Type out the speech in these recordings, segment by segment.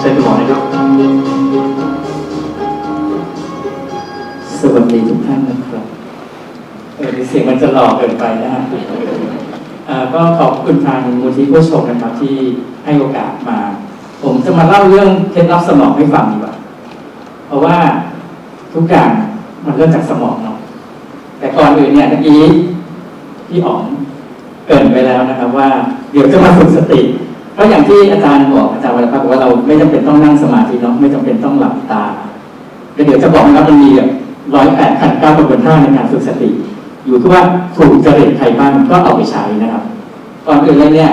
เชิญคุณหมอนะครับ สวัสดีทุกท่านนะครับเออเสียงมันจะหลอกเกินไปนะฮะอ่าก็ขอบคุณทางมูลที่ผู้ชมนะครับ ที่ให้โอกาสมา ผมจะมาเล่าเรื่องเคล็ดลับสมองให้ฟังดีกว่า เพราะว่าทุกอย่างมันเริ่มจากสมองเนาะแต่ก่อนอื่นเนี่ยเมื่อกี้พี่อ๋องเกินไปแล้วนะครับว่า เดี๋ยวจะมาฝึกสติ เพราะอย่างที่อาจารย์บอกอาจารย์วรพัฒน์บอกว่าเราไม่จำเป็นต้องนั่งสมาธิเนาะไม่จำเป็นต้องหลับตาเดี๋ยวจะบอกนะครับมันมีร้อยแปดพันเก้ากระบวนท่าในการฝึกสติ อยู่ที่ว่าถูกจริตใครบ้างก็เอาไปใช้นะครับก่อนอื่นเลยเนี่ย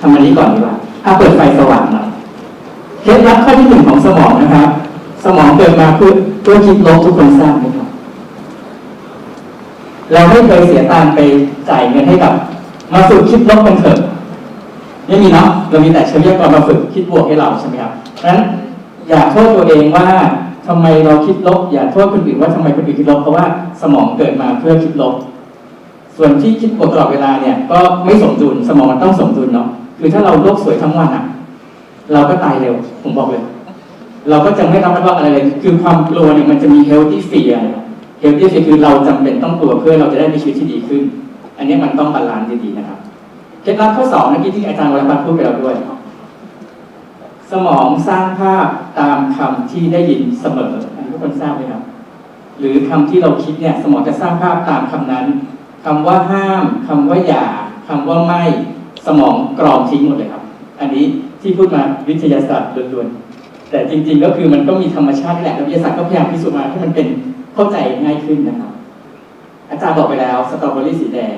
ทำอันนี้ก่อนดีกว่าถ้าเปิดไฟสว่างหน่อยเคล็ดลับข้อที่หนึ่งของสมองนะครับ สมองเกิดมาเพื่อเพื่อคิดลบทุกคนทราบไหมครับเราไม่เคยเสียตังค์ไปจ่ายเงินให้กับ มาฝึกคิดลบกันเถอะ ไม่มีเนาะเรามีแต่เชื้อเยากรมาฝึกคิดบวกให้เราใช่ไหมครับนั้นอย่าโทษตัวเองว่าทำไมเราคิดลบ อย่าโทษคนอื่นว่าทำไมคนอื่นคิดลบเพราะว่าสมองเกิดมาเพื่อคิดลบ ส่วนที่คิดบวกตลอดเวลาเนี่ย ก็ไม่สมดุลสมองมันต้องสมดุลเนาะคือถ้าเราโลกสวยทั้งวันอะ เราก็ตายเร็วผมบอกเลย เราก็จะไม่รับรู้อะไรเลยคือความกลัวเนี่ยมันจะมี healthy fear นะครับ healthy fear คือเราจำเป็นต้องกลัวเพื่อเราจะได้มีชีวิตที่ดีขึ้น อันนี้มันต้องบาลานซ์ดีๆนะครับ เคล็ดลับข้อสองเมื่อกี้ที่อาจารย์วรพัฒน์พูดไปแล้วด้วย สมองสร้างภาพตามคำที่ได้ยินเสมออันนี้ทุกคนทราบไหมครับ หรือคำที่เราคิดเนี่ย สมองจะสร้างภาพตามคำนั้นคำว่าห้ามคำว่าอย่าคำว่าไม่สมองกรองทิ้งหมดเลยครับ อันนี้ที่พูดมาวิทยาศาสตร์ล้วนๆแต่จริง ๆ ก็คือมันก็มีธรรมชาติแหละววิทยาศาสตร์ก็พยายามพิสูจน์มาให้มันเป็นเข้าใจง่ายขึ้นนะครับ อาจารย์บอกไปแล้วสตรอเบอรี่สีแดง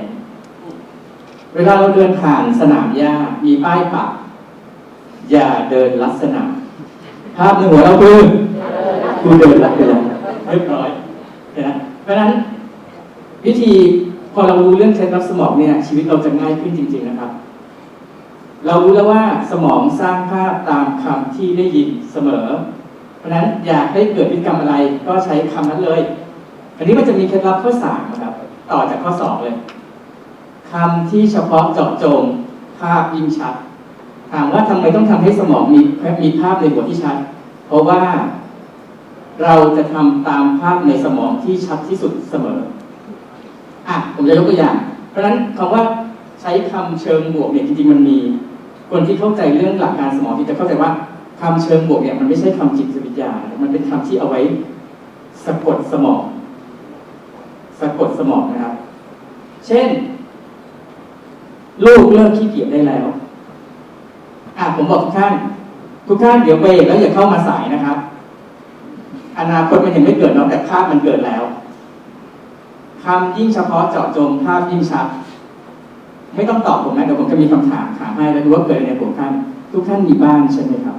เวลาเราเดินผ่านสนามหญ้ามีป้ายปักอย่าเดินลัดสนามภาพในหัวเราคือกูเดินลัดไปแล้วเรียบร้อยเห็นไหมเพราะฉะนั้นวิธีพอเรารู้เรื่องเคล็ดลับสมองเนี่ยชีวิตเราจะง่ายขึ้นจริง ๆนะครับ เรารู้แล้วว่าสมองสร้างภาพตามคำที่ได้ยินเสมอ เพราะฉะนั้นอยากให้เกิดพฤติกรรมอะไรก็ใช้คำนั้นเลย อันนี้มันจะมีเคล็ดลับข้อสามนะครับ ต่อจากข้อสองเลย คำที่เฉพาะเจาะจงภาพยิ่งชัด ถามว่าทำไมต้องทำให้สมองมีมีภาพในหัวที่ชัด เพราะว่าเราจะทำตามภาพในสมองที่ชัดที่สุดเสมออะผมจะยกตัวอย่าง เพราะฉะนั้นคำว่าใช้คำเชิงบวกเนี่ยจริงๆมันมี คนที่เข้าใจเรื่องหลักการสมองที่จะเข้าใจว่าคำเชิงบวกเนี่ยมันไม่ใช่คำจิตวิทยา มันเป็นคำที่เอาไว้สะกดสมอง สะกดสมองนะครับ เช่น ลูกเลิกขี้เกียจได้แล้วอะผมบอกทุกท่าน ทุกท่านเดี๋ยวเบรกแล้วอย่าเข้ามาสายนะครับ อนาคตมันยังไม่เกิดเนาะแต่ภาพมันเกิดแล้วคำยิ่งเฉพาะเจาะจงภาพยิ่งชัดไม่ต้องตอบผมนะเดี๋ยวผมจะมีคำถามถามให้แล้วดูว่าเกิดในหัวท่านทุกท่านมีบ้านใช่ไหมครับ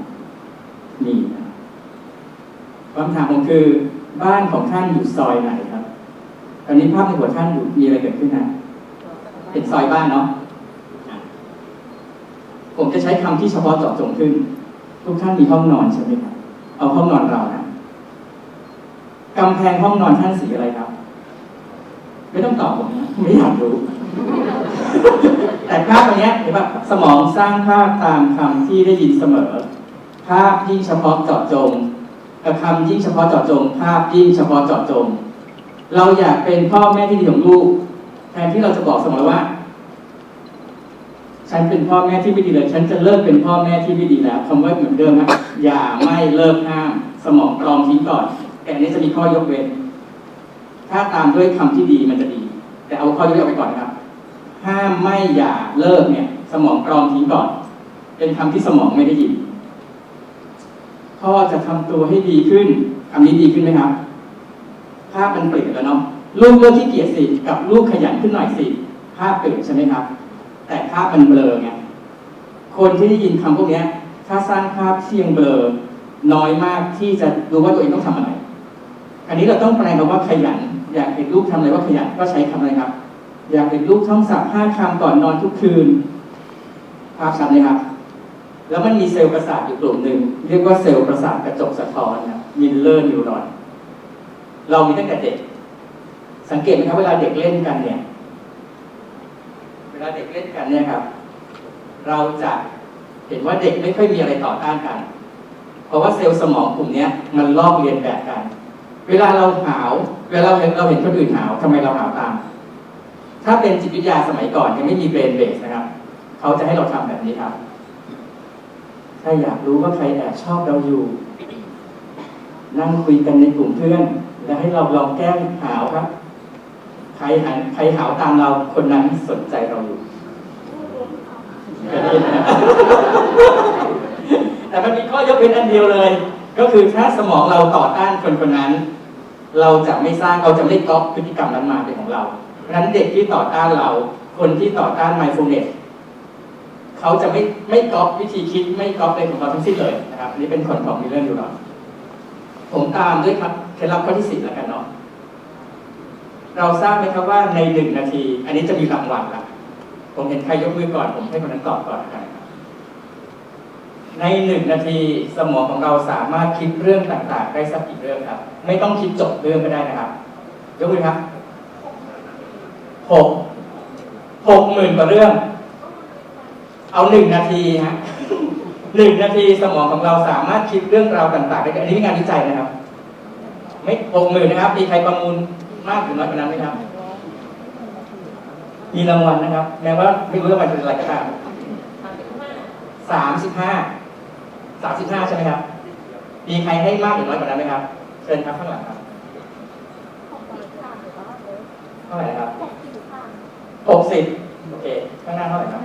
มีนะคำถามผมคือบ้านของท่านอยู่ซอยไหนครับ ตอนนี้ภาพในหัวท่านอยู่มีอะไรเกิดขึ้นนะเป็นซอยบ้านเนาะ ผมจะใช้คำที่เฉพาะเจาะจงขึ้น ทุกท่านมีห้องนอนใช่ไหมครับเอาห้องนอนเรานะกำแพงห้องนอนท่านสีอะไรครับ ไม่ต้องตอบผมนะไม่อยากรู้ แต่ภาพตรงนี้ยเห็นป่ะสมองสร้างภาพตามคำที่ได้ยินเสมอ ภาพยิ่งเฉพาะเจาะจงกับคำยิ่งเฉพาะเจาะจง ภาพยิ่งเฉพาะเจาะจง เราอยากเป็นพ่อแม่ที่ดีของลูกแทนที่เราจะบอกเสมอว่า ฉันเป็นพ่อแม่ที่ไม่ดีเลย ฉันจะเลิกเป็นพ่อแม่ที่ไม่ดีแล้วคำว่าเหมือนเดิมนะอย่าไม่เลิกห้ามสมองกรองทิ้งก่อน แต่อันนี้จะมีข้อยกเว้น ถ้าตามด้วยคำที่ดีมันจะดี แต่เอาข้อยกเว้นออกไปก่อนนะครับ ห้ามไม่อย่าเลิกเนี่ย สมองกรองทิ้งก่อน เป็นคำที่สมองไม่ได้ยินพ่อจะทำตัวให้ดีขึ้นคำนี้ดีขึ้นไหมครับภาพมันเปลี่ยนแล้วเนาะลูกเลิกขี้เกียจสิกับลูกขยันขึ้นหน่อยสิภาพเปลี่ยนใช่ไหมครับ แต่ภาพมันเบลอไงคนที่ได้ยินคำพวกนี้ถ้าสร้างภาพที่ยังเบลอน้อยมากที่จะรู้ว่าตัวเองต้องทำอะไร อันนี้เราต้องแปลงคำว่าขยัน อยากเห็นลูกทำอะไรว่าขยันก็ใช้คำอะไรครับ อยากเห็นลูกท่องศัพท์ห้าคำก่อนนอนทุกคืน ภาพชัดไหมครับ แล้วมันมีเซลล์ประสาทอยู่กลุ่มหนึ่งเรียกว่าเซลล์ประสาทกระจกสะท้อนนะมิลเลอร์นิวรอน เรามีตั้งแต่เด็ก สังเกตไหมครับเวลาเด็กเล่นกันเนี่ย เวลาเด็กเล่นกันเนี่ยครับ เราจะเห็นว่าเด็กไม่ค่อยมีอะไรต่อต้านกัน เพราะว่าเซลล์สมองกลุ่มนี้มันลอกเลียนแบบกัน เวลาเราหาว เวลาเราเห็นเราเห็นคนอื่นหาวทำไมเราหาวตาม ถ้าเป็นจิตวิทยาสมัยก่อนยังไม่มีเบรนเบสนะครับ เขาจะให้เราทำแบบนี้ครับถ้าอยากรู้ว่าใครแอบชอบเราอยู่ นั่งคุยกันในกลุ่มเพื่อน แล้วให้เราลองแกล้งหาวครับ รหันใครหาวตามเราคนนั้นสนใจเราอยู่แต่มันมีข้อยกเว้นอันเดียวเลย ก็คือถ้าสมองเราต่อต้านคนคนนั้น เราจะไม่สร้างเราจะไม่ก๊อปพฤติกรรมนั้นมาเป็นของเราเพราะฉะนั้นเด็กที่ต่อต้านเรา คนที่ต่อต้าน mindfulness เขาจะไม่ไม่ก๊อปวิธีคิดไม่ก๊อปอะไรของเราทั้งสิ้นเลยนะครับอันนี่เป็นคนของมิเลอร์อยู่หรอผมตามด้วยครับเคล็ดลับข้อที่สิบแล้วกันเนาะ เราทราบไหมครับว่าในหนึ่งนาที อันนี้จะมีรางวัลละผมเห็นใครยกมือก่อน ผมให้คนนั้นตอบก่อนนะครับในหนึ่งนาทีสมองของเราสามารถคิดเรื่องต่างๆ ได้สักกี่เรื่องครับ ไม่ต้องคิดจบเรื่องก็ได้นะครับ ยกมือครับหกหกหมื่นกว่าเรื่อง เอาหนึ่งนาทีฮะหนึ่งนาทีสมองของเราสามารถคิดเรื่องราวต่างๆได้อันนี้งานวิจัยนะครับ ไม่หกหมื่นนะครับมีใครประมูล มากหรือน้อยกว่านั้นไหมครับมีรางวัลนะครับ แม้ว่าไม่รู้รางวัลเป็นอะไรก็ตามสามสิบห้าสามสิบห้าใช่ไหมครับ มีใครให้มากหรือน้อยกว่านั้นไหมครับ เชิญครับข้างหลังครับเท่าไหร่ครับหกสิบโอเค ข้างหน้าเท่าไหร่ครับ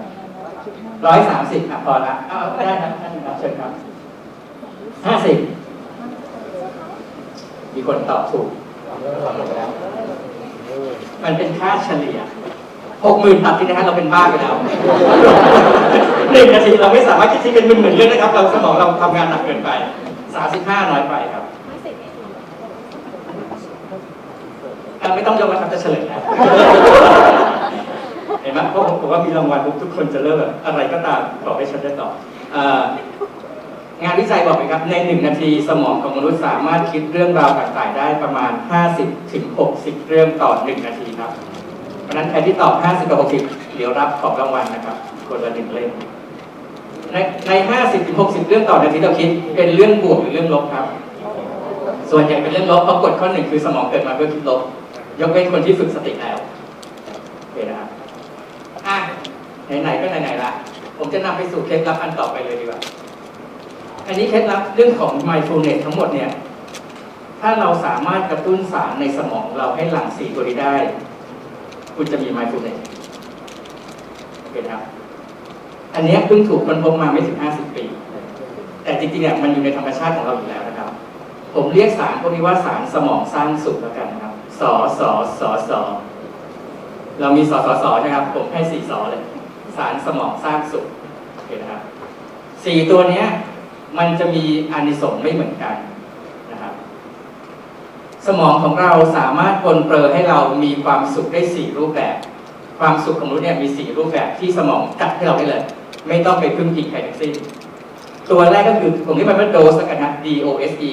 ร้อยสามสิบอะพอละเอาเอาได้ครับท่านครับเชิญครับห้าสิบมีคนตอบถูก มันเป็นค่าเฉลี่ยหกหมื่นตัดที่นะฮะเราเป็นบ้าไปแล้วหนึ่งนาทีเราไม่สามารถคิดที่เป็นหมื่นๆเรื่องนะครับ เราสมองเราทำงานหนักเกินไปสามสิบห้าน้อยไปครับอะไม่ต้องยกนะครับจะเฉลยแล้วเห็นไหมเพราะผมบอกว่ามีรางวัลปุ๊บทุกคนจะเริ่มแบบอะไรก็ตามขอให้ฉันได้ตอบเอ่อ งานวิจัยบอกไหมครับในหนึ่งนาทีสมองของมนุษย์สามารถคิดเรื่องราวต่างๆได้ประมาณ 50ถึง60 เรื่องต่อหนึ่งนาทีครับ เพราะฉะนั้นใครที่ตอบ 50กับ60 เดี๋ยวรับของรางวัลนะครับคนละหนึ่งเล่มในใน 50ถึง60 เรื่องต่อนาทีเราคิดเป็นเรื่องบวกหรือเรื่องลบครับ ส่วนใหญ่เป็นเรื่องลบเพราะกฎข้อหนึ่งคือสมองเกิดมาเพื่อคิดลบ ยกเว้นคนที่ฝึกสติแล้วโอเคนะครับอะไหนๆก็ไหนๆละผมจะนำไปสู่เคล็ดลับอันต่อไปเลยดีกว่า อันนี้เคล็ดลับเรื่องของ mindfulness ทั้งหมดเนี่ย ถ้าเราสามารถกระตุ้นสารในสมองเราให้หลั่งสีตัวนี้ได้ คุณจะมี mindfulness โอเคนะครับ อันนี้เพิ่งถูกค้นพบมาไม่ถึง 50 ปี แต่จริงๆเนี่ยมันอยู่ในธรรมชาติของเราอยู่แล้วนะครับ ผมเรียกสารพวกนี้ว่าสารสมองสร้างสุขแล้วกันนะครับ สอสอสอสอเรามีสอสอสนะครับ ผมให้สี่สอเลย สารสมองสร้างสุขโอเคนะครับสี่ตัวเนี้ย มันจะมีอานิสงส์ไม่เหมือนกันนะครับ สมองของเราสามารถปลนเปลือให้เรามีความสุขได้สี่รูปแบบ ความสุขของมนุษย์เนี่ยมีสี่รูปแบบที่สมองจัดให้เราได้เลย ไม่ต้องไปพึ่งพิงใครทั้งสิ้น ตัวแรกก็คือผมเรียกมันว่าโดสกันนะ D O S E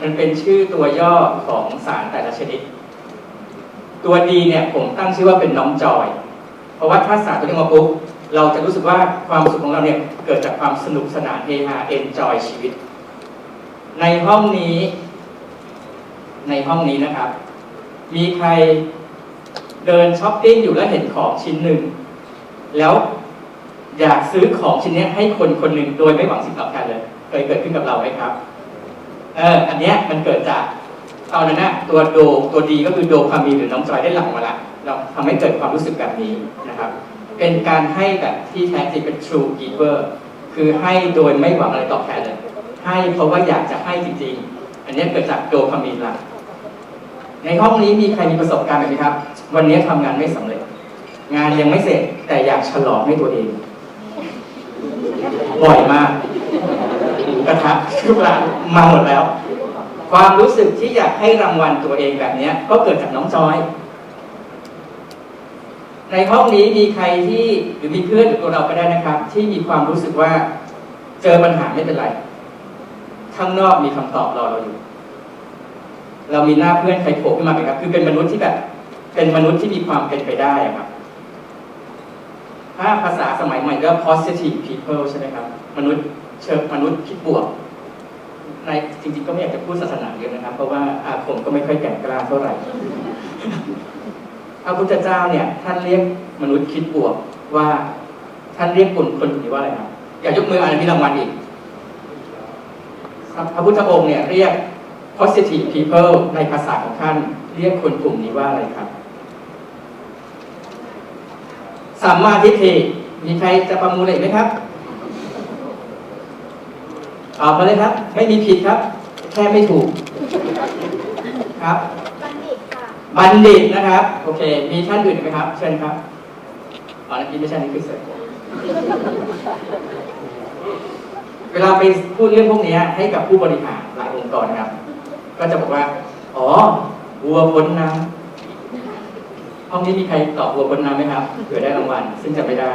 มันเป็นชื่อตัวย่อของสารแต่ละชนิด ตัวดีเนี่ยผมตั้งชื่อว่าเป็นน้องจอย เพราะว่าถ้าสารตัวนี้มาปุ๊บ เราจะรู้สึกว่าความสุขของเราเนี่ยเกิดจากความสนุกสนานเฮฮาเอนจอยชีวิต ในห้องนี้ ในห้องนี้นะครับ มีใครเดินช้อปปิ้งอยู่แล้วเห็นของชิ้นหนึ่ง แล้วอยากซื้อของชิ้นนี้ให้คนคนหนึ่งโดยไม่หวังสิ่งตอบแทนเลย เคยเกิดขึ้นกับเราไหมครับ เออ อันเนี้ยมันเกิดจากตอนนั้นนะตัวโดตัวดีก็คือโดพามีนหรือน้องจอยได้หลังมาละเราทำให้เกิดความรู้สึกแบบนี้นะครับ เป็นการให้แบบที่แท้จริงเป็น true giver คือให้โดยไม่หวังอะไรตอบแทนเลย ให้เพราะว่าอยากจะให้จริงๆ อันนี้เกิดจากโดพามีนหละในห้องนี้มีใครมีประสบการณ์แบบนี้ครับ วันนี้ทำงานไม่สำเร็จ งานยังไม่เสร็จแต่อยากฉลองให้ตัวเอง บ่อยมากกระทะทุกร้านมาหมดแล้ว ความรู้สึกที่อยากให้รางวัลตัวเองแบบนี้ก็เกิดจากน้องจอย ในห้องนี้มีใครที่หรือมีเพื่อนหรือตัวเราก็ได้นะครับ ที่มีความรู้สึกว่าเจอปัญหาไม่เป็นไร ข้างนอกมีคำตอบรอเราอยู่ เรามีหน้าเพื่อนใครโผล่ขึ้นมาไหมครับ คือเป็นมนุษย์ที่แบบ เป็นมนุษย์ที่มีความเป็นไปได้ครับ ถ้าภาษาสมัยใหม่ก็ positive people ใช่ไหมครับ มนุษย์เชิงมนุษย์คิดบวก ในจริงๆก็ไม่อยากจะพูดศาสนาเยอะนะครับ เพราะว่าอาผมก็ไม่ค่อยแก่กล้าเท่าไหร่ พระพุทธเจ้าเนี่ย ท่านเรียกมนุษย์คิดบวกว่า ท่านเรียกคนคนนี้ว่าอะไรครับอย่ายกมืออ่านพี่รางวัลอีกพระพุทธองค์เนี่ยเรียก positive people ในภาษาของท่าน เรียกคนกลุ่มนี้ว่าอะไรครับสัมมาทิฏฐิมีใครจะประมูลอะไรอีกไหมครับตอบมาเลยครับ ไม่มีผิดครับ แค่ไม่ถูกครับ บัณฑิตนะครับ โอเค มีท่านอื่นไหมครับ เชิญครับอ๋อนั่นไม่ใช่นี่คือเสร็จเวลาไปพูดเรื่องพวกนี้ให้กับผู้บริหารหลายองค์กรนะครับ ก็จะบอกว่า อ๋อ วัวพ้นน้ำห้องนี้มีใครตอบวัวพ้นน้ำไหมครับเผื่อได้รางวัลซึ่งจะไม่ได้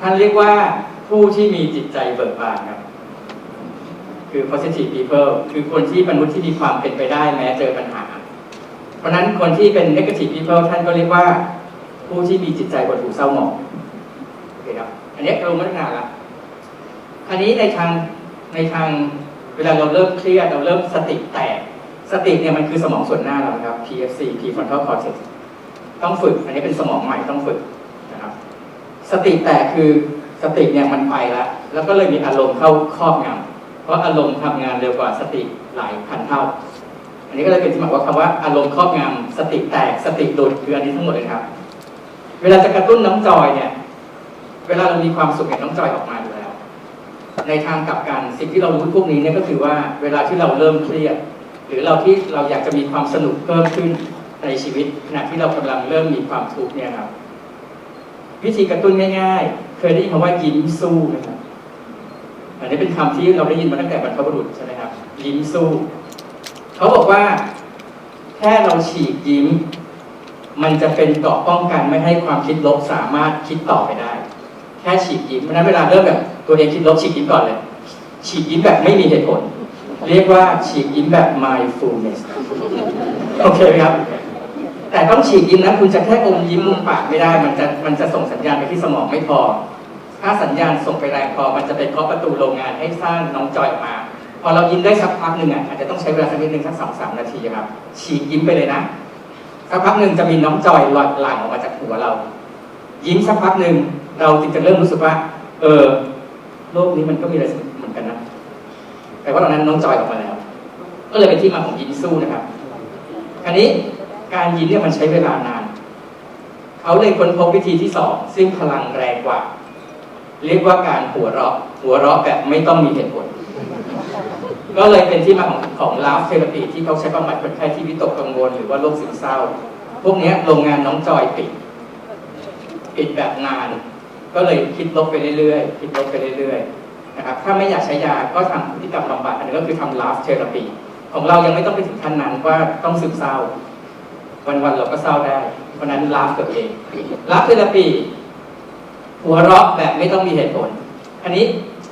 ท่านเรียกว่าผู้ที่มีจิตใจเบิกบานครับ คือ positive people คือคนที่มนุษย์ที่มีความเป็นไปได้แม้เจอปัญหา เพราะนั้นคนที่เป็น negative people ท่านก็เรียกว่าผู้ที่มีจิตใจบดหูเศร้าหมองโอเคครับ อันนี้เราไม่ได้นาละคราวนี้ในทางในทางเวลาเราเริ่มเครียดเราเริ่มสติแตก สติเนี่ยมันคือสมองส่วนหน้าเราครับ PFC prefrontal cortex ต้องฝึก อันนี้เป็นสมองใหม่ต้องฝึกนะครับ สติแตกคือสติเนี่ยมันไปแล้ว แล้วก็เลยมีอารมณ์เข้าครอบงำ เพราะอารมณ์ทำงานเร็วกว่าสติหลายพันเท่า อันนี้ก็เลยเป็นที่มาว่าคำว่าอารมณ์ครอบงำสติแตกสติหลุดคืออันนี้ทั้งหมดเลยครับ เวลาจะกระตุ้นน้องจอยเนี่ย เวลาเรามีความสุขเนี่ยน้องจอยออกมาอยู่แล้ว ในทางกลับกันสิ่งที่เรารู้พวกนี้เนี่ยก็คือว่าเวลาที่เราเริ่มเครียด หรือเราที่เราอยากจะมีความสนุกเพิ่มขึ้นในชีวิต ขณะที่เรากำลังเริ่มมีความทุกข์เนี่ยครับวิธีกระตุ้นง่าย ๆ เคยได้ยินคำว่ายิ้มสู้ไหมครับ อันนี้เป็นคำที่เราได้ยินมาตั้งแต่บรรพบุรุษใช่ไหมครับ ยิ้มสู้เขาบอกว่า แค่เราฉีกยิ้ม มันจะเป็นเกราะป้องกันไม่ให้ความคิดลบสามารถคิดต่อไปได้ แค่ฉีกยิ้มเพราะฉะนั้นเวลาเริ่มแบบตัวเองคิดลบฉีกยิ้มก่อนเลย ฉีกยิ้มแบบไม่มีเหตุผล เรียกว่าฉีกยิ้มแบบ mindfulness โอเคไหมครับ แต่ต้องฉีกยิ้มนะคุณจะแค่อมยิ้มมุมปากไม่ได้ มันจะมันจะส่งสัญญาณไปที่สมองไม่พอ ถ้าสัญญาณส่งไปแรงพอมันจะไปเคาะประตูโรงงานให้สร้างน้องจอยออกมา พอเรายิ้มได้สักพักหนึ่งอะอาจจะต้องใช้เวลาสักนิดนึงสักสองสามนาทีครับฉีกยิ้มไปเลยนะสักพักหนึ่งจะมีน้องจอยหลั่งหลั่งออกมาจากหัวเรา ยิ้มสักพักหนึ่งเราจึงจะเริ่มรู้สึกว่า เออโลกนี้มันก็มีอะไรเหมือนกันนะแต่ว่าตอนนั้นน้องจอยออกมาแล้ว ก็เลยเป็นที่มาของยิ้มสู้นะครับคราวนี้การยิ้มเนี่ยมันใช้เวลานาน เขาเลยค้นพบวิธีที่สองซึ่งพลังแรงกว่า เรียกว่าการหัวเราะหัวเราะแบบไม่ต้องมีเหตุผล ก็เลยเป็นที่มาของของลาฟเทอราปีที่เขาใช้บำบัดคนไข้ที่วิตกกังวลหรือว่าโรคซึมเศร้า พวกนี้โรงงานน้องจอยปิด ปิดแบบนาน ก็เลยคิดลบไปเรื่อยๆคิดลบไปเรื่อยๆนะครับถ้าไม่อยากใช้ยาก็ทำพฤติกรรมบำบัดอันนี้ก็คือทำลาฟเทอราปีของเรายังไม่ต้องไปถึงขั้นนั้นว่าต้องซึมเศร้า วันๆเราก็เศร้าได้ เพราะฉะนั้นลาฟตัวเองลาฟเทอราปี หัวเราะแบบไม่ต้องมีเหตุผล อันนี้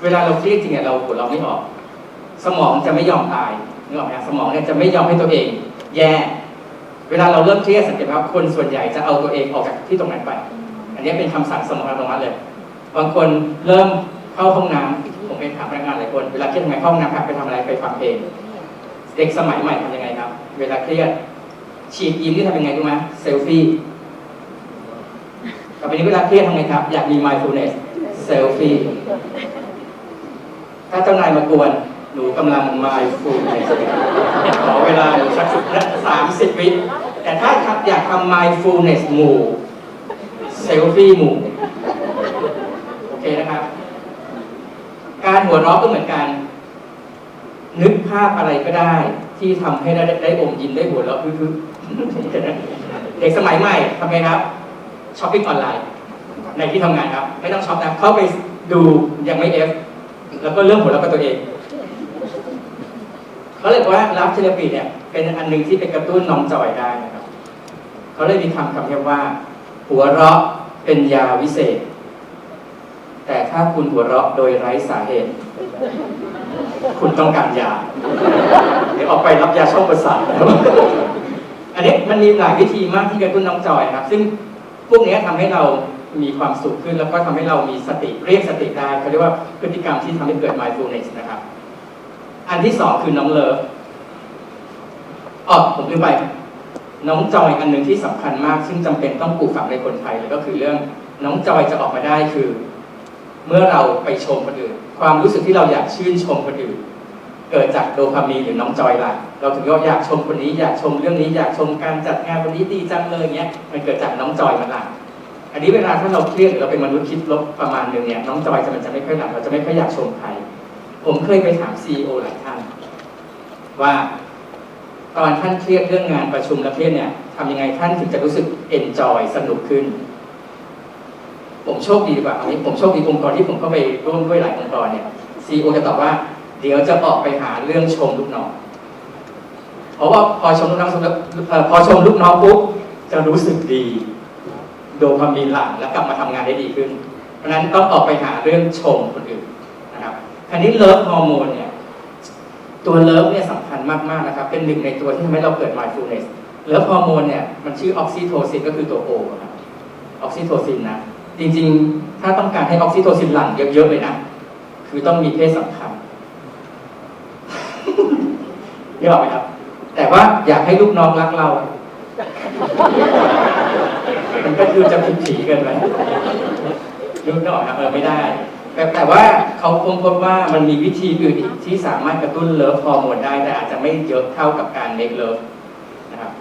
เวลาเราเครียดจริงเนี่ยเราหัวเราะไม่ออก สมองจะไม่ยอมตายนึกออกไหมสมองเนี่ยจะไม่ยอมให้ตัวเอง แย่เวลาเราเริ่มเครียดสังเกตครับคนส่วนใหญ่จะเอาตัวเองออกจากที่ตรงนั้นไป อันนี้เป็นคำสั่งสมองอัตโนมัติเลย บางคนเริ่มเข้าห้องน้ำผมไปถามพนักงานหลายคน เวลาเครียดทำไงเข้าห้องน้ำครับไปทำอะไรไปฟังเพลงเด็กสมัยใหม่ทำยังไงครับ เวลาเครียดฉีดยิ้มที่ทำยังไงรู้ไหมเซลฟี่ ต่อไปนี้เวลาเครียดทำไงครับ อยากมี mindfulness เซลฟี่ถ้าเจ้านายมากวน หนูกำลัง mindfulness ขอเวลาหนูสักสามสิบวิแต่ถ้าครับอยากทำ mindfulness หมู่เซลฟี่หมู่โอเคนะครับ การหัวเราะก็เหมือนกัน นึกภาพอะไรก็ได้ ที่ทำให้ได้ได้อมยิ้มได้หัวเราะคือเด็กสมัยใหม่ทำไงครับ ช้อปปิ้งออนไลน์ในที่ทำงานครับ ไม่ต้องช็อปนะเข้าไปดูยังไม่เอฟแล้วก็เริ่มหัวเราะกับตัวเองเขาเลยบอกว่ารับเทเลปีเนี่ยเป็นอันหนึ่งที่เป็นกระตุ้นน้องจอยได้นะครับเขาเลยมีคำคำเรียกว่า หัวเราะเป็นยาวิเศษ แต่ถ้าคุณหัวเราะโดยไร้สาเหตุ คุณต้องการยาเดี๋ยวออกไปรับยาช่องประสาทอันนี้มันมีหลายวิธีมากที่กระตุ้นน้องจอยนะครับ ซึ่ง พวกนี้ยทำให้เรามีความสุขขึ้น แล้วก็ทำให้เรามีสติเรียกสติได้เขาเรียกว่าพฤติกรรมที่ทำให้เกิด mindfulness นะครับ อันที่สองคือน้องเลิฟอ๋อผมลืมไป น้องจอยอันหนึ่งที่สำคัญมาก ซึ่งจำเป็นต้องปลูกฝังในคนไทยเลยก็คือเรื่องน้องจอยจะออกมาได้คือ เมื่อเราไปชมคนอื่น ความรู้สึกที่เราอยากชื่นชมคนอื่น เกิดจากโดพามีนหรือน้องจอยลังเราถึงก็อยากชมคนนี้อยากชมเรื่องนี้อยากชมการจัดงานวันนี้ดีจังเลยเงี้ยมันเกิดจากน้องจอยมันหลังอันนี้เวลาถ้าเราเครียดหรือเราเป็นมนุษย์คิดลบประมาณหนึงเนี่ยน้องจอยจะมันจะไม่ค่อยหลังเราจะไม่ค่อยอยากชมใครผมเคยไปถามซีอหลายท่านว่าตอนท่านเครียดเรื่องงานประชุมและเครียดเนี่ยทำยังไงท่านถึงจะรู้สึกเอนจอยสนุกขึ้น ผมโชคดีดีกว่าอันนี้ผมโชคดีองค์กรที่ผมเข้าไปร่วมด้วยหลายองค์กรเนี่ยซีอจะตอบว่า เดี๋ยวจะออกไปหาเรื่องชมลูกน้อง เพราะว่าพอชมลูกน้องพอชมลูกน้องปุ๊บจะรู้สึกดีโดพามีนหลั่งแล้วกลับมาทำงานได้ดีขึ้น เพราะฉะนั้นต้องออกไปหาเรื่องชมคนอื่นนะครับคราวนี้เลิฟฮอร์โมนเนี่ยตัวเลิฟเนี่ยสำคัญมากๆนะครับ เป็นหนึ่งในตัวที่ทำให้เราเกิด mindfulness เลิฟฮอร์โมนเนี่ยมันชื่อออกซิโทซินก็คือตัวโอครับออกซิโทซินนะจริงๆ ถ้าต้องการให้ออกซิโทซินหลั่งเยอะๆเลยนะ คือต้องมีเพศสัมพันธ์ นี่ออกไหมครับ แต่ว่าอยากให้ลูกน้องรักเรา มันก็คือจะผิดผีกินไปลูกน้องครับเออไม่ได้ แต่แต่ว่าเขาค้นพบว่ามันมีวิธีอื่นอีกที่สามารถกระตุ้นเลิฟฮอร์โมนได้ แต่อาจจะไม่เยอะเท่ากับการเมคเลิฟนะครับ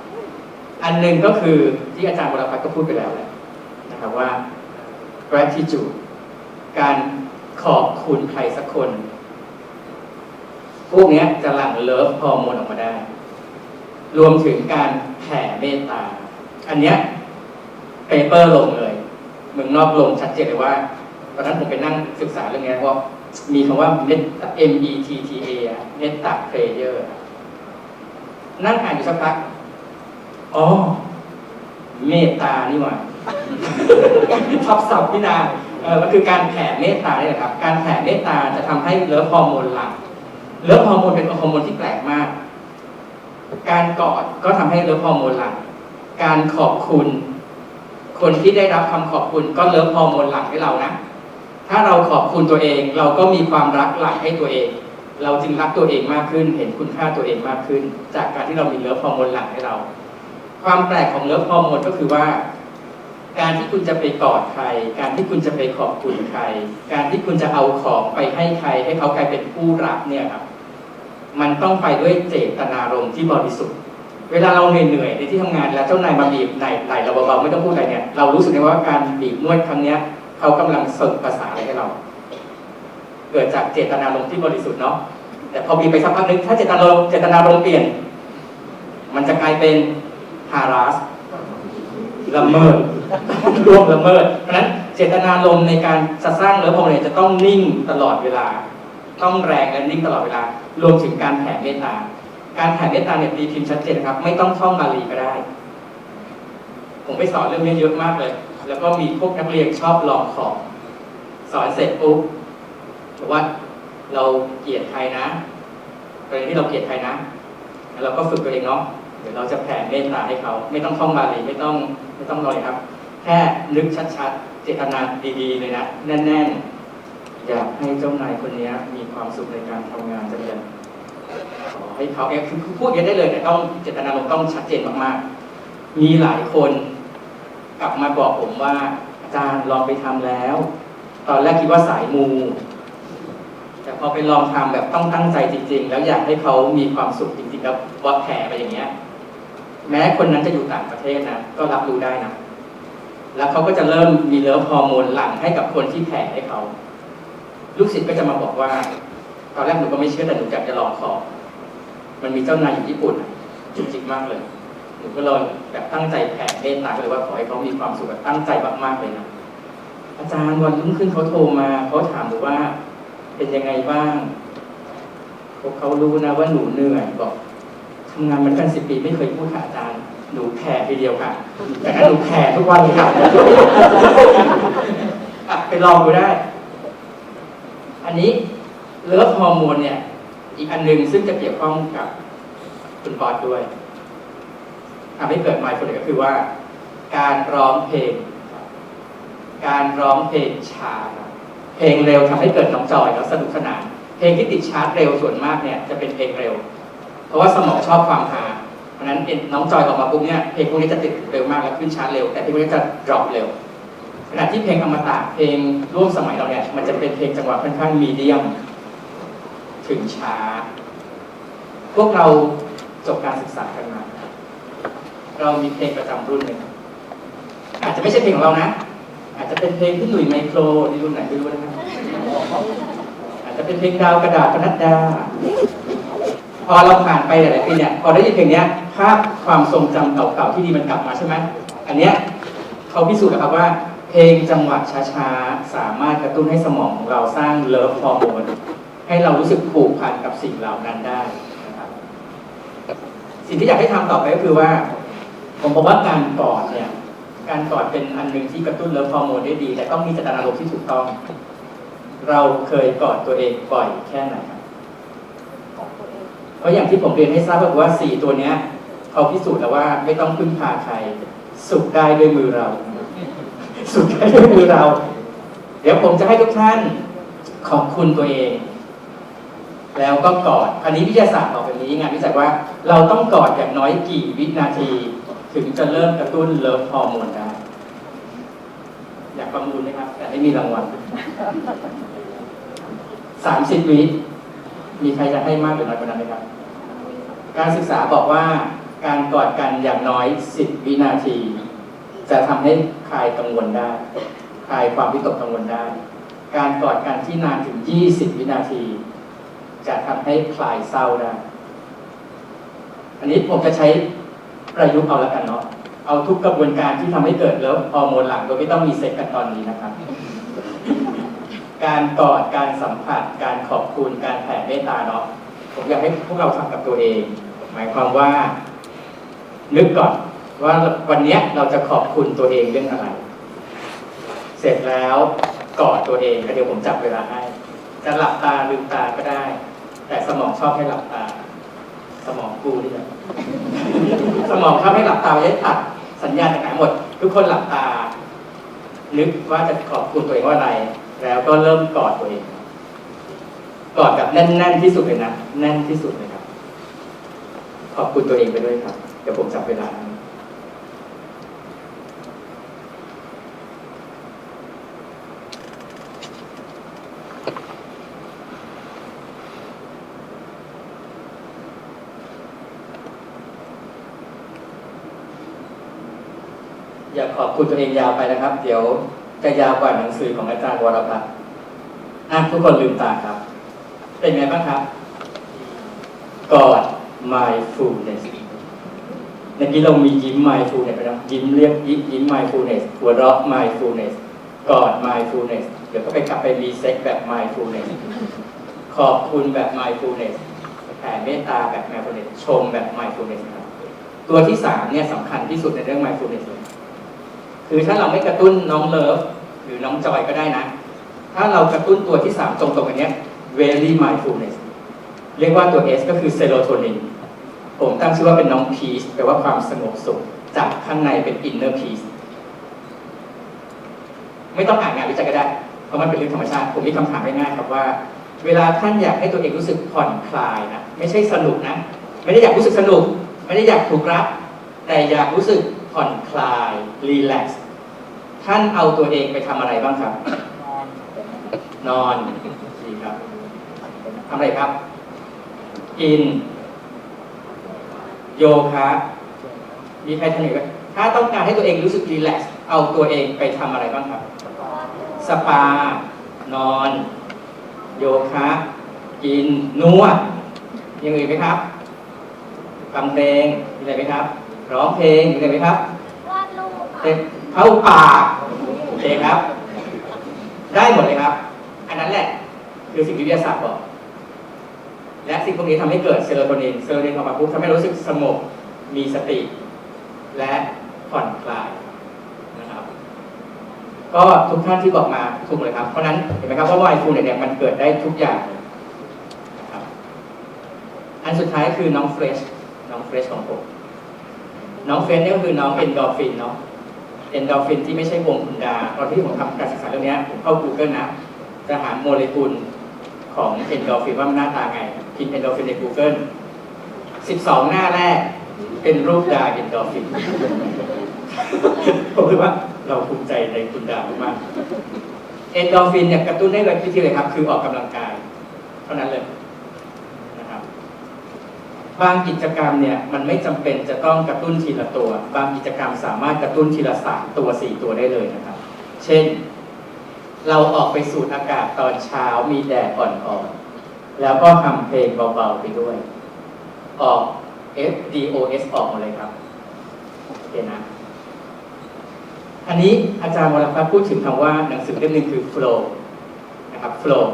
อันหนึ่งก็คือที่อาจารย์วรพัฒน์ก็พูดไปแล้วแหละนะครับว่า gratitude การขอบคุณใครสักคน พวกนี้จะหลั่งเลิฟฮอร์โมนออกมาได้ รวมถึงการแผ่เมตตา อันเนี้ยเปเปอร์ลงเลยเมืองนอกลงชัดเจนเลยว่าตอนนั้นผมไปนั่งศึกษาเรื่องนี้ยว่าะมีคำว่า M E T T A อะ Metta Prayer นั่งอ่านอยู่สักพัก อ๋อ เมตตานี่หว่าทับศัพท์นี่นาเออมันคือการแผ่เมตตาเนี่ยแหละครับ การแผ่เมตตาจะทำให้เลิฟฮอร์โมนหลั่ง เลิฟฮอร์โมนเป็นฮอร์โมนที่แปลกมาก การกอดก็ทำให้เลิฟฮอร์โมนหลั่งการขอบคุณ คนที่ได้รับคำขอบคุณก็เลิฟฮอร์โมนหลั่งให้เรานะ ถ้าเราขอบคุณตัวเอง เราก็มีความรักหลั่งให้ตัวเอง เราจึงรักตัวเองมากขึ้น เห็นคุณค่าตัวเองมากขึ้น จากการที่เรามีเลิฟฮอร์โมนหลั่งให้เรา ความแปลกของเลิฟฮอร์โมนก็คือว่าการที่คุณจะไปกอดใคร การที่คุณจะไปขอบคุณใคร การที่คุณจะเอาของไปให้ใคร ให้เขากลายเป็นผู้รักเนี่ยครับ มันต้องไปด้วยเจตนารมณ์ที่บริสุทธิ์ เวลาเราเหนื่อยในที่ทำงานแล้วเจ้านายมาบีบไหล่ไหล่เราเบาๆไม่ต้องพูดอะไรเนี่ยเรารู้สึกได้ว่าการบีบนวดครั้งเนี้ยเขากำลังส่งภาษาอะไรให้เรา เกิดจากเจตนารมณ์ที่บริสุทธิ์เนาะแต่พอบีบไปสักพักนึงถ้าเจตนารมณ์เจตนารมณ์เปลี่ยน มันจะกลายเป็นฮาราสละเมิดร่วมละเมิดเพราะฉะนั้นเจตนารมณ์ในการจะสร้างเลิฟฮอร์โมเนี่ยจะต้องนิ่งตลอดเวลา ต้องแรงและนิ่งตลอดเวลา รวมถึงการแผ่เมตตา การแผ่เมตตาเนี่ยตีพิมพ์ชัดเจนนะครับ ไม่ต้องท่องบาลีก็ได้ ผมไปสอนเรื่องนี้เยอะมากเลย แล้วก็มีพวกนักเรียนชอบลองของ สอนเสร็จปุ๊บบอกว่าเราเกลียดใครนะประเด็นที่เราเกลียดใครนะแล้วเราก็ฝึกตัวเองเนาะเดี๋ยวเราจะแผ่เมตตาให้เขา ไม่ต้องท่องบาลีไม่ต้องไม่ต้องรอยครับ แค่นึกชัดๆ เจตนาดีๆเลยนะแน่นๆ อยากให้เจ้านายคนนี้มีความสุขในการทำงานจังเลยขอให้เขาเองคือพูดอย่างนี้ได้เลยแต่ต้องเจตนารมณ์ต้องชัดเจนมากๆ มีหลายคนกลับมาบอกผมว่า อาจารย์ลองไปทำแล้ว ตอนแรกคิดว่าสายมู แต่พอไปลองทำแบบต้องตั้งใจจริง ๆ แล้วอยากให้เขามีความสุขจริงๆแล้ววัดแผ่ไปอย่างเงี้ย แม้คนนั้นจะอยู่ต่างประเทศนะก็รับรู้ได้นะแล้วเขาก็จะเริ่มมีเลิฟฮอร์โมนหลั่งให้กับคนที่แผ่ให้เขา ลูกศิษย์ก็จะมาบอกว่า ตอนแรกหนูก็ไม่เชื่อแต่หนูอยากจะลองขอมันมีเจ้านายอยู่ญี่ปุ่นจุกจิกมากเลยหนูก็เลยแบบตั้งใจแผ่เมตตาเลยว่าขอให้เขามีความสุขแบบตั้งใจมากๆเลยนะอาจารย์วันรุ่งขึ้นเขาโทรมาเขาถามหนูว่า เป็นยังไงบ้างพวกเขารู้นะว่าหนูเหนื่อยบอกทำงานมากันสิบปีไม่เคยพูดค่ะอาจารย์หนูแผ่ทีเดียวค่ะ แต่หนูแผ่ทุกวันเลยค่ะไปลองดูได้ อันนี้เลิฟฮอร์โมนเนี่ย อีกอันหนึ่งซึ่งจะเกี่ยวข้องกับคุณปอดด้วยทำให้เกิดไมโครเดก็คือว่า การร้องเพลง การร้องเพลงช้าเพลงเร็วทำให้เกิดน้องจอยแล้วสนุกสนาน เพลงที่ติดชาร์ตเร็วส่วนมากเนี่ยจะเป็นเพลงเร็ว เพราะว่าสมองชอบความฮาเพราะนั้นน้องจอยออกมาปุ๊บเนี่ยเพลงพวกนี้จะติดเร็วมากแล้วขึ้นชาร์ตเร็ว แต่เพลงพวกนี้จะดรอปเร็ว ขณะที่เพลงอมตะเพลงร่วมสมัยเราเนี่ยมันจะเป็นเพลงจังหวะค่อนข้างมีเดียม ถึงช้า พวกเราจบการศึกษากันมา เรามีเพลงประจำรุ่นหนึ่งอาจจะไม่ใช่เพลงของเรานะ อาจจะเป็นเพลงที่หนุ่ยไมโครในรุ่นไหนไม่รู้นะครับอาจจะเป็นเพลงดาวกระดาษพนัดดา พอเราผ่านไปหลายๆปีเนี่ยพอได้ยินเพลงเนี้ยภาพความทรงจำเก่าๆที่ดีมันกลับมาใช่ไหมอันเนี้ยเขาพิสูจน์แล้วครับว่า เพลงจังหวะช้าๆ สามารถกระตุ้นให้สมองของเราสร้างเลิฟฮอร์โมนให้เรารู้สึกผูกพันกับสิ่งเหล่านั้นได้นะครับสิ่งที่อยากให้ทำต่อไปก็คือว่า ผมบอกว่าการกอดเนี่ย การกอดเป็นอันหนึ่งที่กระตุ้นเลิฟฮอร์โมนได้ดี แต่ต้องมีเจตนารมณ์ที่ถูกต้อง เราเคยกอดตัวเองบ่อยแค่ไหนครับเพราะอย่างที่ผมเรียนให้ทราบก็คือว่าสี่ตัวเนี้ยเขาพิสูจน์แล้วว่าไม่ต้องพึ่งพาใครสุขได้ด้วยมือเรา สุขได้ด้วยมือเรา เดี๋ยวผมจะให้ทุกท่านขอบคุณตัวเอง แล้วก็กอดอันนี้วิทยาศาสตร์บอกแบบนี้งานวิจัยว่าเราต้องกอดอย่างน้อยกี่วินาที ถึงจะเริ่มกระตุ้นเลิฟฮอร์โมนได้ อยากประมูลไหมครับ แต่ไม่มีรางวัลสามสิบวิมีใครจะให้มากหรือน้อยกว่านั้นไหมครับ การศึกษาบอกว่าการกอดกันอย่างน้อย10วินาที จะทำให้คลายกังวลได้ คลายความวิตกกังวลได้ การกอดกันที่นานถึง 20 วินาที จะทำให้คลายเศร้าได้ อันนี้ผมจะใช้ประยุกต์เอาล้วกันเนาะ เอาทุกกระบวนการที่ทำให้เกิดแล้วฮอร์โมนหลังโดยไม่ต้องมีเซ็กกันตอนนี้นะครับ การกอด การสัมผัส การขอบคุณ การแผ่เมตตาเนาะ ผมอยากให้พวกเราทำกับตัวเอง หมายความว่านึกก่อน ว่าวันนี้เราจะขอบคุณตัวเองเรื่องอะไร เสร็จแล้วกอดตัวเองเดี๋ยวผมจับเวลาให้ จะหลับตาลืมตาก็ได้ แต่สมองชอบให้หลับตา สมองกูนี่แหละสมองชอบให้หลับตาไว้ตัดสัญญาณต่างหมด ทุกคนหลับตา นึกว่าจะขอบคุณตัวเองว่าอะไร แล้วก็เริ่มกอดตัวเองกอดแบบแน่นๆที่สุดเลยนะแน่นที่สุดเลยครับ ขอบคุณตัวเองไปด้วยครับ เดี๋ยวผมจับเวลาให้อย่าขอบ คุณตัวเองยาวไปนะครับ เดี๋ยวจะยาวกว่าหนังสือของอาจารย์วรพัฒน์อะทุกคนลืมตาครับ เป็นไงบ้างครับกอด mindfulness เมื่อกี้เรามียิ้ม mindfulness ไปแล้วยิ้มเรียกยิ้มยิ้ม mindfulness หัวเราะ mindfulness กอด mindfulness เดี๋ยวก็ไปกลับไปรีเซ็ตแบบ mindfulness ขอบคุณแบบ mindfulness แผ่เมตตาแบบ mindfulness ชมแบบ mindfulness ครับตัวที่สามเนี่ยสำคัญที่สุดในเรื่อง mindfulness เลย คือถ้าเราไม่กระตุ้นน้องเลิฟหรือน้องจอยก็ได้นะ ถ้าเรากระตุ้นตัวที่สามตรงๆอันนี้ very mindfulness เรียกว่าตัว S ก็คือเซโรโทนินผมตั้งชื่อว่าเป็นน้อง peace แปลว่าความสงบสุขจากข้างในเป็น inner peace ไม่ต้องอ่านงานวิจัยก็ได้ เพราะมันเป็นเรื่องธรรมชาติ ผมมีคำถามง่ายๆครับว่า เวลาท่านอยากให้ตัวเองรู้สึกผ่อนคลายนะไม่ใช่สนุกนะ ไม่ได้อยากรู้สึกสนุก ไม่ได้อยากถูกรัก แต่อยากรู้สึกผ่อนคลายรีแลกซ์ ท่านเอาตัวเองไปทำอะไรบ้างครับ นอนดีครับทำอะไรครับ กิน โยคะมีใครทำอีกไหมถ้าต้องการให้ตัวเองรู้สึกรีแลกซ์เอาตัวเองไปทำอะไรบ้างครับ สปา นอน โยคะ กินนวดอยังอื่นไหมครับฟังเพลงมีอะไรไหมครับ ร้องเพลงมีอะไรไหมครับ วาดรูปเต็ม เข้าปากโอเคครับ ได้หมดเลยครับ อันนั้นแหละ คือสิ่งที่วิทยาศาสตร์บอก และสิ่งพวกนี้ทำให้เกิดเซโรโทนินเซโรโทนินออกมาปุ๊บทำให้รู้สึกสงบมีสติ และผ่อนคลายนะครับ ก็ทุกท่านที่บอกมาถูกเลยครับ เพราะนั้นเห็นไหมครับว่าไวฟูเนี่ยมันเกิดได้ทุกอย่างนะครับอันสุดท้ายคือน้องเฟรชน้องเฟรชของผมน้องเฟรชเนี่ยก็คือน้องเอนโดรฟินเนาะ เอนโดรฟินที่ไม่ใช่วงคุณดาตอนที่ผมทำการศึกษาเรื่องนี้ผมเข้า Google นะจะหาโมเลกุลของเอนโดรฟินว่ามันหน้าตาไงพิมพ์เอนโดรฟินใน Google 12 หน้าแรกเป็นรูปดาเอนโดรฟินผมคิดว่าเราภูมิใจในคุณดามากๆเอนโดรฟินเนี่ยกระตุ้นได้เลยวิธีเลยครับ คือออกกำลังกาย เท่านั้นเลย บางกิจกรรมเนี่ยมันไม่จำเป็นจะต้องกระตุ้นทีละตัว บางกิจกรรมสามารถกระตุ้นทีละสามตัวสี่ตัวได้เลยนะครับ เช่น เราออกไปสูดอากาศตอนเช้ามีแดดอ่อนๆ แล้วก็ทำเพลงเบาๆไปด้วย ออก F D O S ออกหมดเลยครับโอเคนะ อันนี้อาจารย์วรพัฒน์พูดถึงคำว่าหนังสือเล่มหนึ่งคือ flow นะครับ flow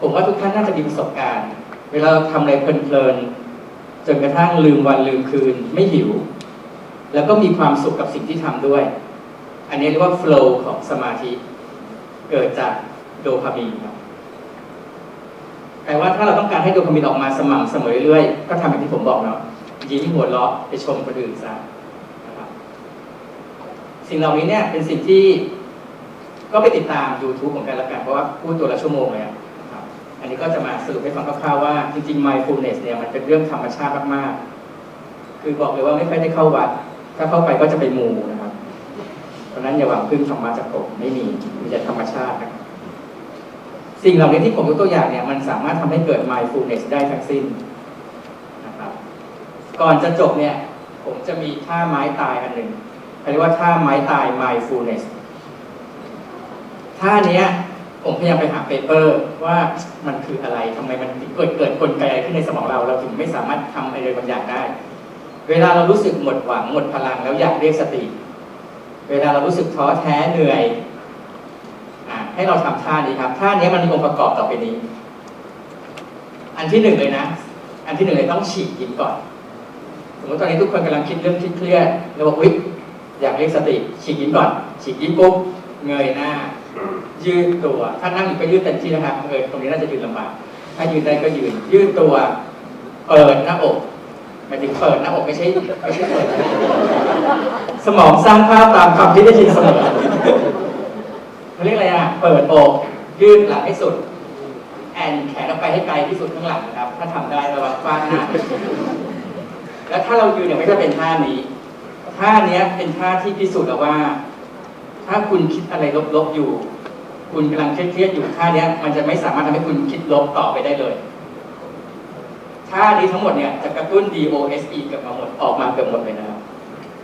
ผมว่าทุกท่านน่าจะมีประสบการณ์ เวลาเราทำอะไรเพลินๆจนกระทั่งลืมวันลืมคืน ไม่หิว แล้วก็มีความสุขกับสิ่งที่ทำด้วย อันนี้เรียกว่า flow ของสมาธิ เกิดจากโดพามีนครับแปลว่าถ้าเราต้องการให้โดพามีนออกมาสม่ำเสมอเรื่อยๆก็ทำอย่างที่ผมบอกเนาะยิ้มหัวเราะไปชมคนอื่นซะนะครับสิ่งเหล่านี้เนี่ยเป็นสิ่งที่ก็ไปติดตาม YouTube ของกันละกันเพราะว่าพูดตัวละชั่วโมงเลยอะ อันนี้ก็จะมาสรุปให้ฟังคร่าวๆว่าจริงๆ mindfulness เนี่ยมันเป็นเรื่องธรรมชาติมากๆ คือบอกเลยว่าไม่ค่อยได้เข้าวัด ถ้าเข้าไปก็จะไปมูนะครับ เพราะนั้นอย่าหวังพึ่งธรรมะจากผมไม่มีมีแต่ธรรมชาตินะครับสิ่งเหล่านี้ที่ผมยกตัวอย่างเนี่ยมันสามารถทำให้เกิด mindfulness ได้ทั้งสิ้นนะครับ ก่อนจะจบเนี่ยผมจะมีท่าไม้ตายอันหนึ่งเขาเรียกว่าท่าไม้ตาย mindfulness ท่าเนี้ย ผมพยายามไปหาเปเปอร์ว่ามันคืออะไรทำไมมันเกิดเกิดกลไกอะไรขึ้นในสมองเรา เราถึงไม่สามารถทำอะไรบางอย่างได้ เวลาเรารู้สึกหมดหวังหมดพลังแล้วอยากเรียกสติ เวลาเรารู้สึกท้อแท้เหนื่อยอให้เราทำท่านี้ครับท่านี้มันมีองค์ประกอบต่อไปนี้ อันที่หนึ่งเลยนะ อันที่หนึ่งเลยต้องฉีกยิ้มก่อนสมมติตอนนี้ทุกคนกำลังคิดเรื่องเครียดๆแล้วบอกอุ๊ยอยากเรียกสติ ฉีกยิ้มก่อน ฉีกยิ้มปุ๊บเงยหน้า ยืดตัว ถ้านั่งอยู่ก็ยืดเต็มที่นะครับเออตรงนี้น่าจะยืนลำบากถ้ายืนได้ก็ยืน ยืดตัว เปิดหน้าอกหมายถึงเปิดหน้าอกไม่ใช่ไม่ใช่เปิดสมองสร้างภาพตามคำที่ได้ยินเสมอเขาเรียกอะไรอะ เปิดอกยืดหลังให้สุด แอนแขนออกไปให้ไกลที่สุดข้างหลังนะครับ ถ้าทำได้ระวังฟาดหน้าแล้วถ้าเรายืนเนี่ยไม่ใช่เป็นท่านี้ท่าเนี้ยเป็นท่าที่พิสูจน์แล้วว่า ถ้าคุณคิดอะไรลบๆอยู่ คุณกำลังเครียดๆอยู่ท่าเนี้ย มันจะไม่สามารถทำให้คุณคิดลบต่อไปได้เลยท่านี้ทั้งหมดเนี่ยจะกระตุ้น DOSE เกือบมาหมดออกมาเกือบหมดเลยนะครับ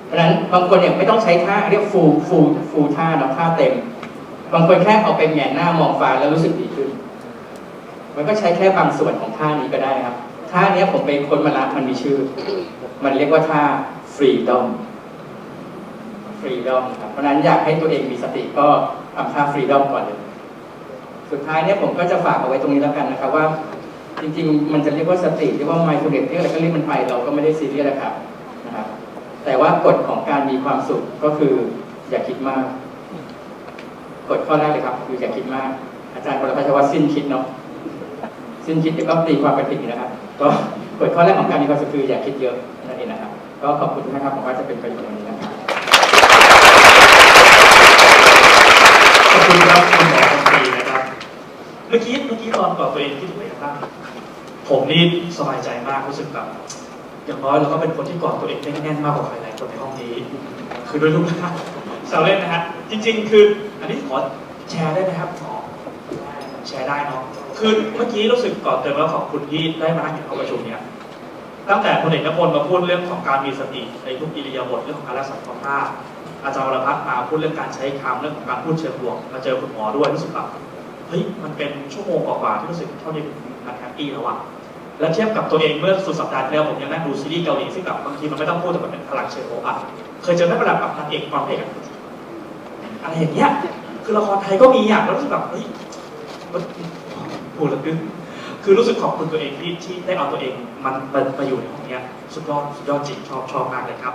เพราะฉะนั้นบางคนเนี่ยไม่ต้องใช้ท่าเรียกฟูฟูฟูท่าเนาะท่าเต็ม บางคนแค่เอาไปแหงนหน้ามองฟ้าแล้วรู้สึกดีขึ้น มันก็ใช้แค่บางส่วนของท่านี้ก็ได้นะครับท่านี้ผมไปค้นมาละมันมีชื่อ มันเรียกว่าท่าฟรีดอม freedom freedom ครับเพราะนั้นอยากให้ตัวเองมีสติก็ทำท่า freedom ก่อนเลย สุดท้ายเนี่ยผมก็จะฝากเอาไว้ตรงนี้แล้วกันนะครับว่า จริงๆ มันจะเรียกว่าสติเรียกว่า mindfulness เรียกอะไรก็เรียกมันไปเราก็ไม่ได้ซีเรียสนะครับนะครับ แต่ว่ากฎของการมีความสุขก็คืออย่าคิดมากกฎข้อแรกเลยครับคืออย่าคิดมาก อาจารย์ปรพัชว่าสิ้นคิดเนาะสิ้นคิดก็ตีความไปผิดนะครับ ก็กฎข้อแรกของการมีความสุขคืออย่าคิดเยอะนั่นเองนะครับ ก็ขอบคุณนะครับผมว่าจะเป็นประโยชน์วันนี้นะครับ ขอบ คุณครับคุณหมอคนดีนะครับ เมื่อกี้เมื่อกี้ตอนก่อนตัวเองคิดถึงอะไรบ้างผมนี่สบายใจมากรู้สึกแบบอย่างน้อยเราก็เป็นคนที่กอดตัวเองได้แน่นมากกว่าใครหลายคนในห้องนี้ คือด้วยรูปร่างแซวเล่นนะฮะจริง ๆ คืออันนี้ขอแชร์ได้ไหมครับหมอแชร์ได้เนาะคือเมื่อกี้รู้สึกก่อนเติมแล้วขอบคุณที่ได้มานั่งอยู่ในห้องประชุมเนี้ยตั้งแต่พลเอกนพลมาพูดเรื่องของการมีสติในทุกอิริยาบถเรื่องของการรักษาสุขภาพ อาจารย์วรพัฒน์มาพูดเรื่องการใช้คำเรื่องของการพูดเชิงบวกมาเจอคุณหมอด้วยรู้สึกแบบเฮ้ยมันเป็นชั่วโมงกว่าๆที่รู้สึกเท่านี้มันแฮปปี้แล้วอะแล้วเทียบกับตัวเองเมื่อสุดสัปดาห์ที่แล้วผมยังนั่งดูซีรีส์เกาหลีซึ่งแบบบางทีมันไม่ต้องพูดแต่มันเป็นพลังเชิงโออะเคยเจอแม่ประดับกับนางเอกความเอกอะอะไรอย่างเงี้ยคือละครไทยก็มีอย่างแล้วรู้สึกแบบเฮ้ยมันพูดแล้วคือรู้สึกขอบคุณตัวเองที่ที่ได้เอาตัวเองมันมามาอยู่ในห้องเนี้ยสุดยอดสุดยอดจริงชอบชอบมากเลยครับ